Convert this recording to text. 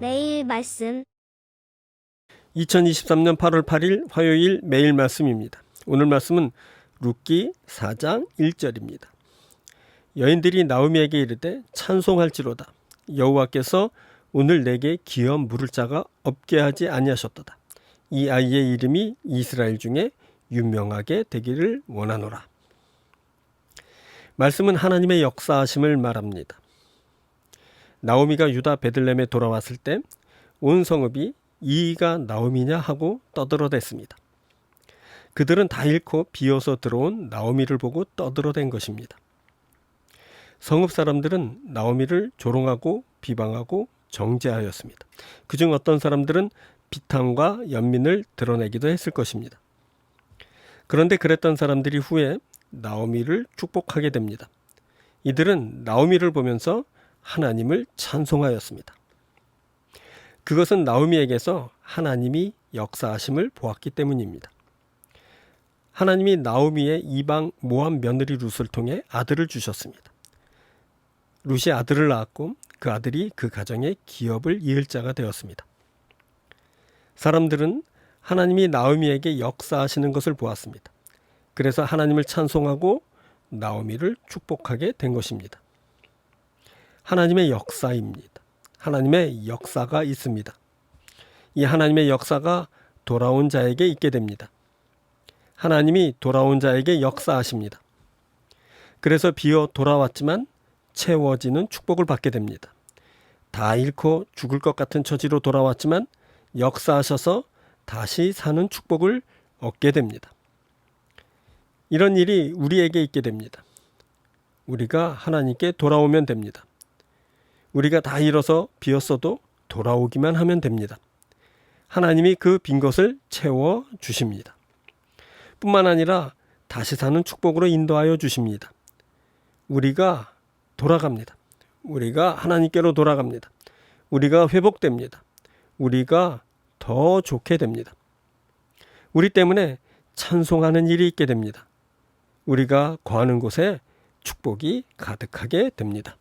말씀 2023년 8월 8일 화요일 매일 말씀입니다. 오늘 말씀은 룻기 4장 1절입니다. 여인들이 나오미에게 이르되 찬송할지로다 여호와께서 오늘 내게 기업 물을 자가 없게 하지 아니하셨도다. 이 아이의 이름이 이스라엘 중에 유명하게 되기를 원하노라. 말씀은 하나님의 역사하심을 말합니다. 나오미가 유다 베들렘에 돌아왔을 때 온 성읍이 이가 나오미냐 하고 떠들어댔습니다. 그들은 다 잃고 비어서 들어온 나오미를 보고 떠들어댄 것입니다. 성읍 사람들은 나오미를 조롱하고 비방하고 정죄하였습니다. 그중 어떤 사람들은 비탄과 연민을 드러내기도 했을 것입니다. 그런데 그랬던 사람들이 후에 나오미를 축복하게 됩니다. 이들은 나오미를 보면서 하나님을 찬송하였습니다. 그것은 나오미에게서 하나님이 역사하심을 보았기 때문입니다. 하나님이 나오미의 이방 모함 며느리 룻을 통해 아들을 주셨습니다. 룻이 아들을 낳았고 그 아들이 그 가정의 기업을 이을 자가 되었습니다. 사람들은 하나님이 나오미에게 역사하시는 것을 보았습니다. 그래서 하나님을 찬송하고 나오미를 축복하게 된 것입니다. 하나님의 역사입니다. 하나님의 역사가 있습니다. 이 하나님의 역사가 돌아온 자에게 있게 됩니다. 하나님이 돌아온 자에게 역사하십니다. 그래서 비어 돌아왔지만 채워지는 축복을 받게 됩니다. 다 잃고 죽을 것 같은 처지로 돌아왔지만 역사하셔서 다시 사는 축복을 얻게 됩니다. 이런 일이 우리에게 있게 됩니다. 우리가 하나님께 돌아오면 됩니다. 우리가 다 잃어서 비었어도 돌아오기만 하면 됩니다. 하나님이 그 빈 것을 채워 주십니다. 뿐만 아니라 다시 사는 축복으로 인도하여 주십니다. 우리가 돌아갑니다. 우리가 하나님께로 돌아갑니다. 우리가 회복됩니다. 우리가 더 좋게 됩니다. 우리 때문에 찬송하는 일이 있게 됩니다. 우리가 거하는 곳에 축복이 가득하게 됩니다.